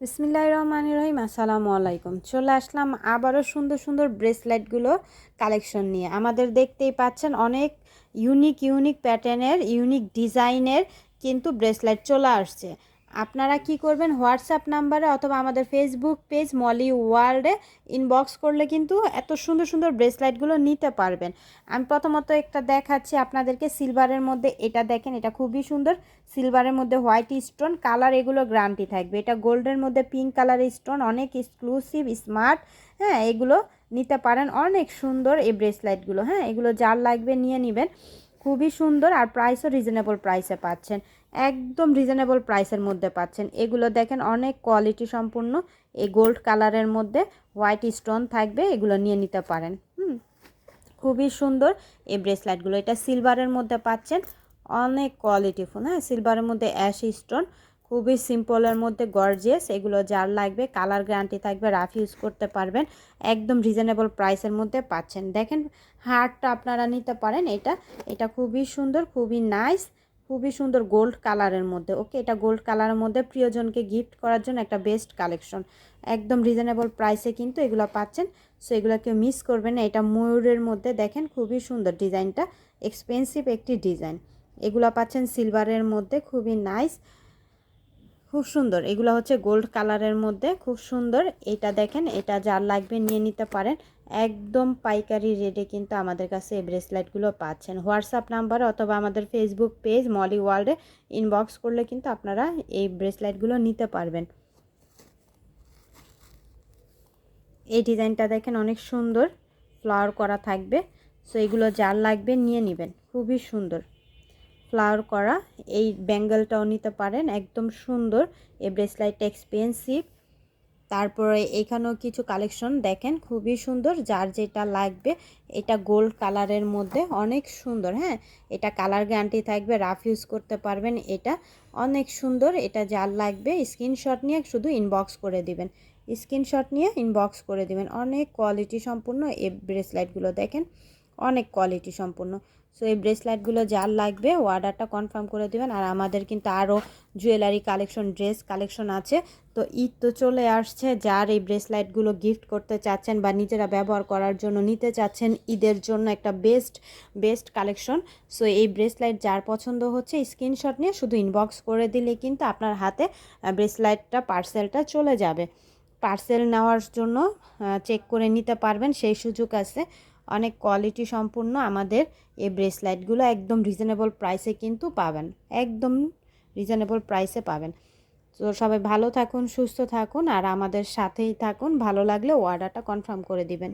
বিসমিল্লাহ রহমান রহিম আসসালামু আলাইকুম চলে আসলাম আবারও সুন্দর সুন্দর ব্রেসলেটগুলো কালেকশন নিয়ে। আমাদের দেখতেই পাচ্ছেন অনেক ইউনিক ইউনিক প্যাটার্নের, ইউনিক ডিজাইনের কিন্তু ব্রেসলেট চলে আসছে। আপনারা কি করবেন? হোয়াটসঅ্যাপ নাম্বারে অথবা আমাদের ফেসবুক পেজ মলি ওয়ার্ল্ডে ইনবক্স করলে কিন্তু এত সুন্দর সুন্দর ব্রেসলাইটগুলো নিতে পারবেন। আমি প্রথমত একটা দেখাচ্ছি আপনাদেরকে সিলভারের মধ্যে। এটা দেখেন, এটা খুবই সুন্দর। সিলভারের মধ্যে হোয়াইট স্টোন কালার এগুলো গ্রান্টি থাকবে। এটা গোল্ডের মধ্যে পিঙ্ক কালারের স্টোন অনেক এক্সক্লুসিভ স্মার্ট হ্যাঁ এগুলো নিতে পারেন। অনেক সুন্দর এই ব্রেসলাইটগুলো হ্যাঁ এগুলো যার লাগবে নিয়ে নেবেন। খুবই সুন্দর আর প্রাইসও রিজনেবল প্রাইসে পাচ্ছেন। একদম রিজনেবল প্রাইসের মধ্যে পাচ্ছেন। এগুলো দেখেন অনেক কোয়ালিটি সম্পূর্ণ। এই গোল্ড কালারের মধ্যে হোয়াইট স্টোন থাকবে, এগুলো নিয়ে নিতে পারেন। হুম, খুবই সুন্দর। এই ব্রেসলেটগুলো এটা সিলভারের মধ্যে পাচ্ছেন। অনেক কোয়ালিটিফুল হ্যাঁ সিলভারের মধ্যে অ্যাশ স্টোন খুবই সিম্পলের মধ্যে গর্জিয়াস এগুলো যার লাগবে কালার গ্যারান্টি থাকবে রাফ ইউজ করতে পারবেন, একদম রিজনেবল প্রাইসের মধ্যে পাচ্ছেন। দেখেন, হারটা আপনারা নিতে পারেন এটা এটা খুবই সুন্দর, খুবই নাইস খুবই সুন্দর গোল্ড কালারের মধ্যে ওকে এটা গোল্ড কালারের মধ্যে প্রিয়জনকে গিফট করার জন্য একটা বেস্ট কালেকশন একদম রিজনেবল প্রাইসে কিন্তু এগুলো পাচ্ছেন সো এগুলো কেউ মিস করবেন না। এটা ময়ূরের মধ্যে দেখেন, খুবই সুন্দর ডিজাইনটা এক্সপেন্সিভ একটি ডিজাইন এগুলো পাচ্ছেন সিলভারের মধ্যে, খুবই নাইস খুব সুন্দর। এগুলো হচ্ছে গোল্ড কালারের মধ্যে, খুব সুন্দর। এটা দেখেন, এটা যার লাগবে নিয়ে নিতে পারেন। একদম পাইকারি রেটে কিন্তু আমাদের কাছে এই ব্রেসলেটগুলো পাচ্ছেন। হোয়াটসঅ্যাপ নাম্বারে অথবা আমাদের ফেসবুক পেজ মলি ওয়ার্ল্ডে ইনবক্স করলে কিন্তু আপনারা এই ব্রেসলেটগুলো নিতে পারবেন। এই ডিজাইনটা দেখেন, অনেক সুন্দর। ফ্লাওয়ার করা থাকবে। সো এগুলো যার লাগবে নিয়ে নেবেন। খুবই সুন্দর। ফ্লাওয়ার করা। এই ব্যাঙ্গেলটাও নিতে পারেন, একদম সুন্দর। এই ব্রেসলাইটটা এক্সপেন্সিভ তারপরে এখানেও কিছু কালেকশন দেখেন, খুবই সুন্দর। যার যেটা লাগবে, এটা গোল্ড কালারের মধ্যে অনেক সুন্দর হ্যাঁ? এটা কালার গ্যারান্টি থাকবে রাফ ইউজ করতে পারবেন এটা। অনেক সুন্দর, এটা যার লাগবে স্ক্রিনশট নিয়ে শুধু ইনবক্স করে দিবেন। স্ক্রিনশট নিয়ে ইনবক্স করে দিবেন। অনেক কোয়ালিটি সম্পূর্ণ এই ব্রেসলাইটগুলো দেখেন, অনেক কোয়ালিটি সম্পূর্ণ। সো এই ব্রেসলেটগুলো যার লাগবে অর্ডারটা কনফার্ম করে দেবেন। আর আমাদের কিন্তু আরও জুয়েলারি কালেকশন ড্রেস কালেকশন আছে। তো ঈদ তো চলে আসছে, যার এই ব্রেসলাইটগুলো গিফট করতে চাচ্ছেন বা নিজেরা ব্যবহার করার জন্য নিতে চাচ্ছেন, ঈদের জন্য একটা বেস্ট বেস্ট কালেকশন সো এই ব্রেসলাইট যার পছন্দ হচ্ছে স্ক্রিনশট নিয়ে শুধু ইনবক্স করে দিলে কিন্তু আপনার হাতে ব্রেসলাইটটা পার্সেলটা চলে যাবে। পার্সেল নেওয়ার জন্য চেক করে নিতে পারবেন, সেই সুযোগ আছে। অনেক কোয়ালিটি সম্পূর্ণ আমাদের এই ব্রেসলাইটগুলো একদম রিজনেবল প্রাইসে কিন্তু পাবেন। একদম রিজনেবল প্রাইসে পাবেন। তো সবাই ভালো থাকুন, সুস্থ থাকুন আর আমাদের সাথেই থাকুন। ভালো লাগলে অর্ডারটা কনফার্ম করে দিবেন।